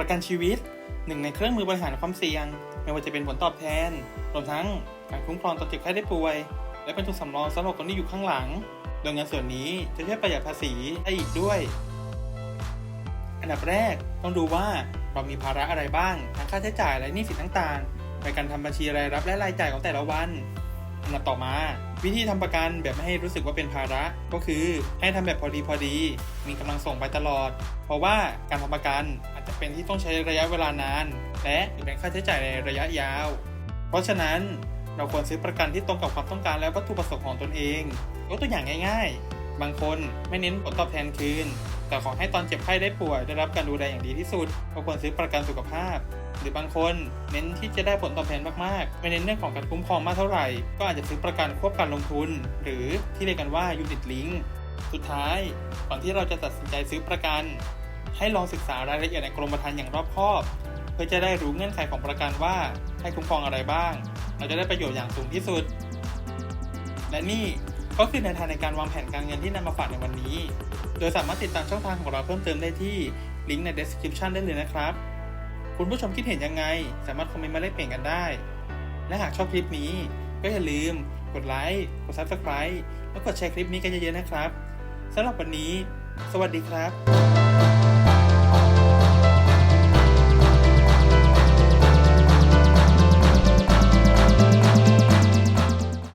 ประกันชีวิตหนึ่งในเครื่องมือบริหารความเสี่ยง ไม่ว่าจะเป็นผลตอบแทน รวมทั้งการคุ้มครองต่อเจ็บไข้ได้ป่วย และเป็นทุนสำรองสำหรับคนที่อยู่ข้างหลัง โดยเงินส่วนนี้จะช่วยประหยัดภาษีได้อีกด้วย อันดับแรกต้องดูว่าเรามีภาระอะไรบ้างทั้งค่าใช้จ่ายและหนี้สินต่างๆในการทำบัญชีรายรับและรายจ่ายของแต่ละวันอันดับต่อมาวิธีทำประกันแบบไม่ให้รู้สึกว่าเป็นภาระก็คือให้ทำแบบพอดีพอดี มีกำลังส่งไปตลอด เพราะว่าการทำประกัน อาจจะเป็นที่ต้องใช้ระยะเวลานาน และเป็นค่าใช้จ่ายในระยะยาว เพราะฉะนั้นเราควรซื้อประกันที่ตรงกับความต้องการและวัตถุประสงค์ของตนเองยกตัวอย่างง่าย ๆ บางคนไม่เน้นผลตอบแทนคืน แต่ขอให้ตอนเจ็บไข้ได้ป่วยได้รับการดูแลอย่างดีที่สุดก็ควรซื้อประกันสุขภาพ หรือบางคนเน้นที่จะได้ผลตอบแทนมากๆ ไม่เน้นเรื่องของการคุ้มครองมากเท่าไหร่ ก็อาจจะซื้อประกันควบการลงทุน หรือที่เรียกกันว่า unit link สุดท้ายก่อนที่เราจะตัดสินใจซื้อประกัน ให้ลองศึกษารายละเอียดในกรมธรรม์อย่างรอบคอบ เพื่อจะได้รู้เงื่อนไขของประกันว่าให้คุ้มครองอะไรบ้าง เราจะได้ประโยชน์อย่างสูงที่สุด และนี่ก็คือแนวทางในการวางแผนการเงินที่นำมาฝากในวันนี้ โดยสามารถติดตามช่องทางของเราเพิ่มเติมได้ที่ลิงก์ใน description ได้เลยนะครับ คุณผู้ชมคิดเห็นยังไง สามารถคอมเมนต์มาแลกเปลี่ยนกันได้ และหากชอบคลิปนี้ ก็อย่าลืม กดไลค์กด subscribe แล้วกดแชร์คลิปนี้กันเยอะๆนะครับสำหรับวันนี้ สวัสดีครับ